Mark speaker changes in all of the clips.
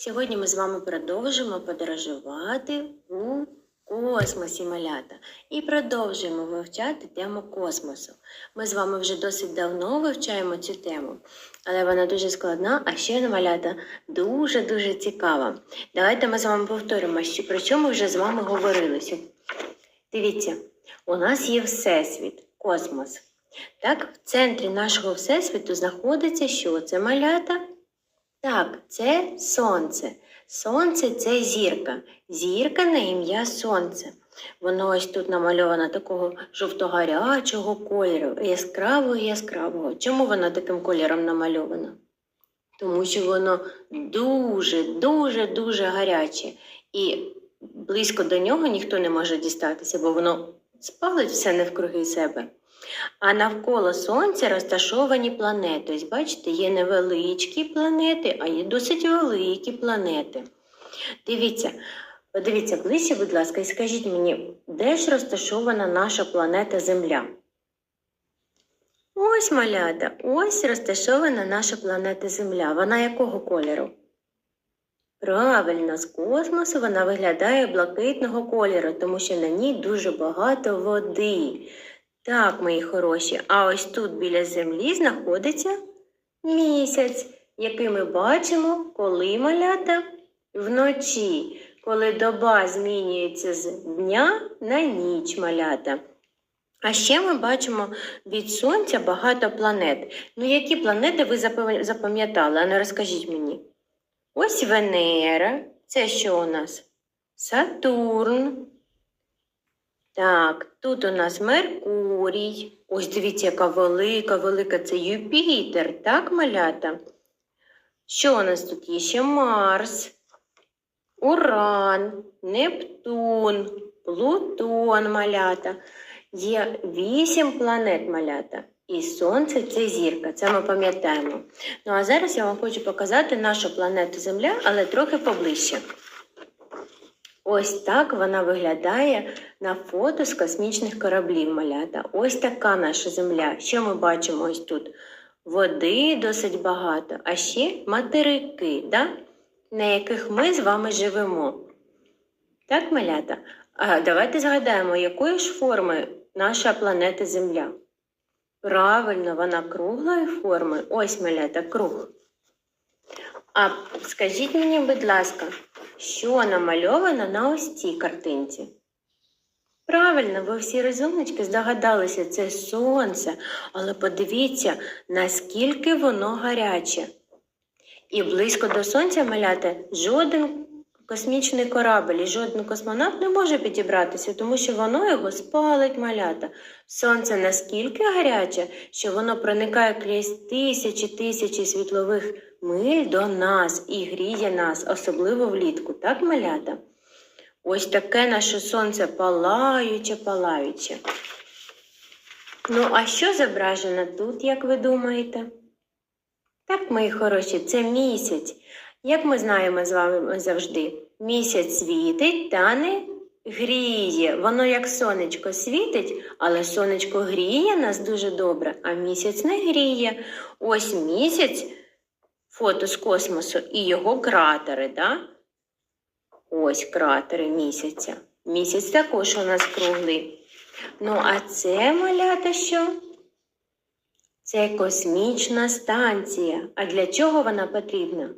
Speaker 1: Сьогодні ми з вами продовжимо подорожувати у космосі малята і продовжуємо вивчати тему космосу. Ми з вами вже досить давно вивчаємо цю тему, але вона дуже складна, а ще малята дуже-дуже цікава. Давайте ми з вами повторимо, про що ми вже з вами говорили. Дивіться, у нас є Всесвіт, космос. Так, в центрі нашого Всесвіту знаходиться що? Це малята? Так, це сонце. Сонце це зірка. Зірка на ім'я Сонце. Воно ось тут намальовано такого жовто-гарячого кольору, яскравого яскравого. Чому воно таким кольором намальовано? Тому що воно дуже, дуже, дуже гаряче. І близько до нього ніхто не може дістатися, бо воно спалить все навкруги себе. А навколо Сонця розташовані планети. Ось бачите, є невеличкі планети, а є досить великі планети. Дивіться, подивіться ближче, будь ласка, і скажіть мені, де ж розташована наша планета Земля? Ось малята, ось розташована наша планета Земля. Вона якого кольору? Правильно, з космосу вона виглядає блакитного кольору, тому що на ній дуже багато води. Так, мої хороші, а ось тут біля землі знаходиться місяць, який ми бачимо, коли малята вночі, коли доба змінюється з дня на ніч малята. А ще ми бачимо від сонця багато планет. Ну, які планети ви запам'ятали? А ну розкажіть мені. Ось Венера. Це що у нас? Сатурн. Так, тут у нас Меркурій. Ось дивіться, яка велика, велика це Юпітер, так, малята? Що у нас тут є? Ще Марс, Уран, Нептун, Плутон, малята. Є вісім планет малята. І Сонце це зірка, це ми пам'ятаємо. Ну а зараз я вам хочу показати нашу планету Земля, але трохи поближче. Ось так вона виглядає на фото з космічних кораблів малята. Ось така наша земля. Що ми бачимо ось тут? Води досить багато, а ще материки, да? на яких ми з вами живемо. Так, малята? А давайте згадаємо, якої ж форми наша планета Земля. Правильно, вона круглої форми. Ось малята, круг. А скажіть мені, будь ласка, що намальовано на ось цій картинці? Правильно, ви всі розумнички здогадалися, це сонце, але подивіться, наскільки воно гаряче. І близько до сонця маляти жоден космічний корабль і жоден космонавт не може підібратися, тому що воно його спалить малята. Сонце наскільки гаряче, що воно проникає крізь тисячі тисячі світлових миль до нас і гріє нас, особливо влітку, так, малята? Ось таке наше сонце палаюче, палаюче. Ну, а що зображено тут, як ви думаєте? Так, мої хороші, це місяць. Як ми знаємо з вами завжди, місяць світить та не гріє. Воно як сонечко світить, але сонечко гріє нас дуже добре, а місяць не гріє. Ось місяць фото з космосу і його кратери, да? Ось кратери місяця. Місяць також у нас круглий. Ну, а це малята що? Це космічна станція. А для чого вона потрібна?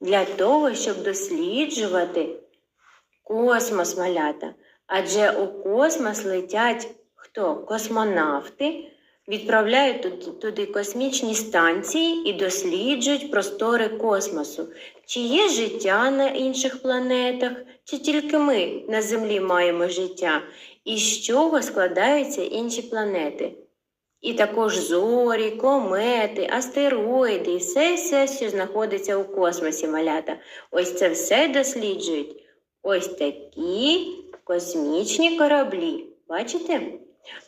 Speaker 1: Для того, щоб досліджувати космос малята. Адже у космос летять хто? Космонавти, відправляють туди, космічні станції і досліджують простори космосу. Чи є життя на інших планетах, чи тільки ми на Землі маємо життя, і з чого складаються інші планети? І також зорі, комети, астероїди і все, все, що знаходиться у космосі, малята. Ось це все досліджують. Ось такі космічні кораблі. Бачите?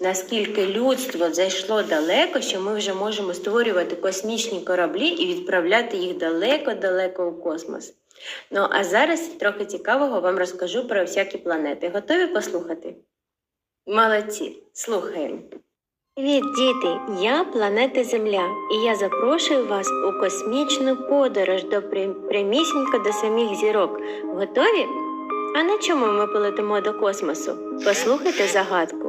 Speaker 1: Наскільки людство зайшло далеко, що ми вже можемо створювати космічні кораблі і відправляти їх далеко-далеко у космос. Ну а зараз трохи цікавого вам розкажу про всякі планети. Готові послухати? Молодці! Слухаємо! Привіт, діти! Я планета Земля, і я запрошую вас у космічну подорож до прямісінько до самих зірок. Готові? А на чому ми полетимо до космосу? Послухайте загадку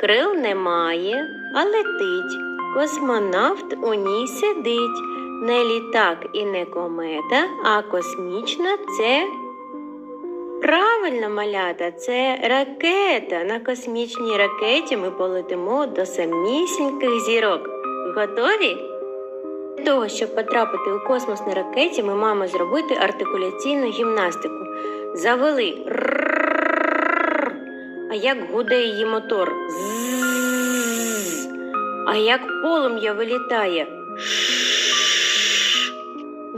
Speaker 1: крил немає, а летить. Космонавт у ній сидить. Не літак і не комета, а космічна це. Правильно малята, це ракета. На космічній ракеті ми полетимо до самісіньких зірок. Готові? Для того, щоб потрапити у космос на ракеті, ми маємо зробити артикуляційну гімнастику. Завели а як гуде її мотор. Ззззз. А як полум'я вилітає. Шшш.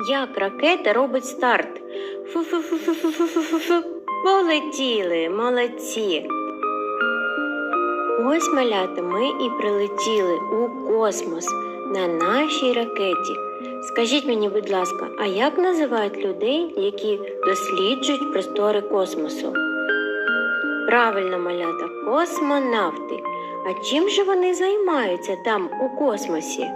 Speaker 1: Як ракета робить старт. Полетіли молодці. Ось малята ми і прилетіли у космос на нашій ракеті. Скажіть мені, будь ласка, а як називають людей, які досліджують простори космосу? Правильно малята космонавти. А чим же вони займаються там у космосі?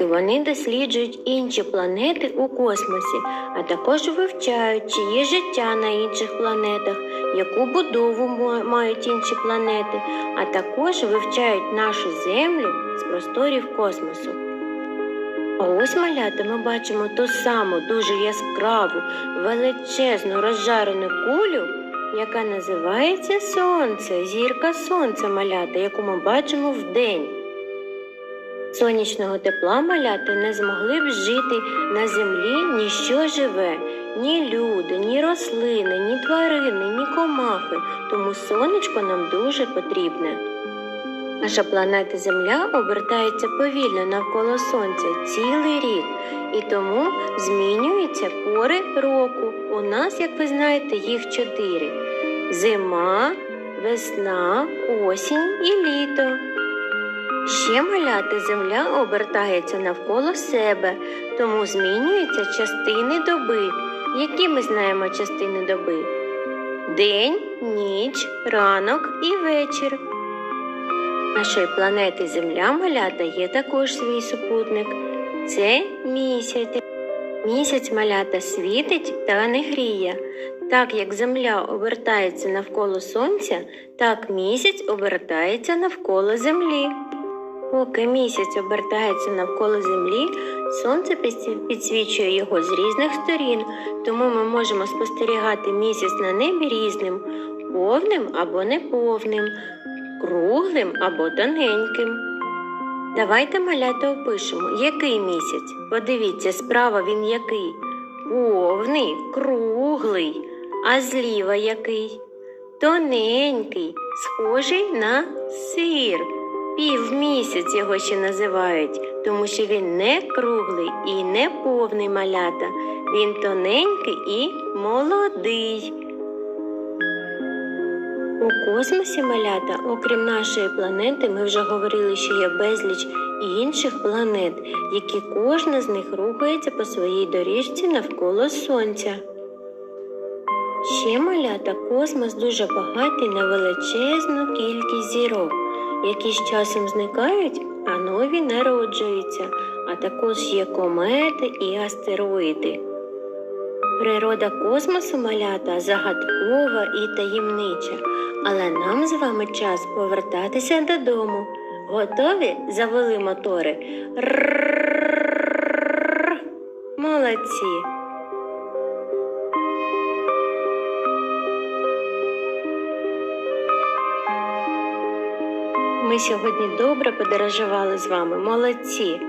Speaker 1: Вони досліджують інші планети у космосі, а також вивчають, чи є життя на інших планетах, яку будову мають інші планети, а також вивчають нашу Землю з просторів космосу. А ось малята ми бачимо ту саму дуже яскраву, величезну розжарену кулю яка називається Сонце, зірка сонця малята, яку ми бачимо в день? Сонячного тепла маляти не змогли б жити на землі ніщо живе, ні люди, ні рослини, ні тварини, ні комахи. Тому сонечко нам дуже потрібне. Наша планета Земля обертається повільно навколо Сонця цілий рік і тому змінюються пори року. У нас, як ви знаєте, їх чотири зима, весна, осінь і літо. Ще маляти земля обертається навколо себе, тому змінюються частини доби, які ми знаємо частини доби. День, ніч, ранок і вечір. Нашої планети Земля маля дає також свій супутник. Це місяць. Місяць малята світить та не гріє. Так як земля обертається навколо сонця, так місяць обертається навколо землі. Поки місяць обертається навколо землі, сонце підсвічує його з різних сторін, тому ми можемо спостерігати місяць на небі різним, повним або неповним, круглим або тоненьким. Давайте малята опишемо, який місяць. Подивіться, справа він який. Повний, круглий, а зліва який. Тоненький, схожий на сир. Півмісяць його ще називають, тому що він не круглий і не повний малята. Він тоненький і молодий. У космосі малята, окрім нашої планети, ми вже говорили, що є безліч інших планет, які кожна з них рухається по своїй доріжці навколо Сонця. Ще малята космос дуже багатий на величезну кількість зірок, які з часом зникають, а нові народжуються, а також є комети і астероїди. Природа космосу малята загадкова і таємнича, але нам з вами час повертатися додому. Готові? Завели мотори. Р Молодці! Ми сьогодні добре подорожували з вами, молодці.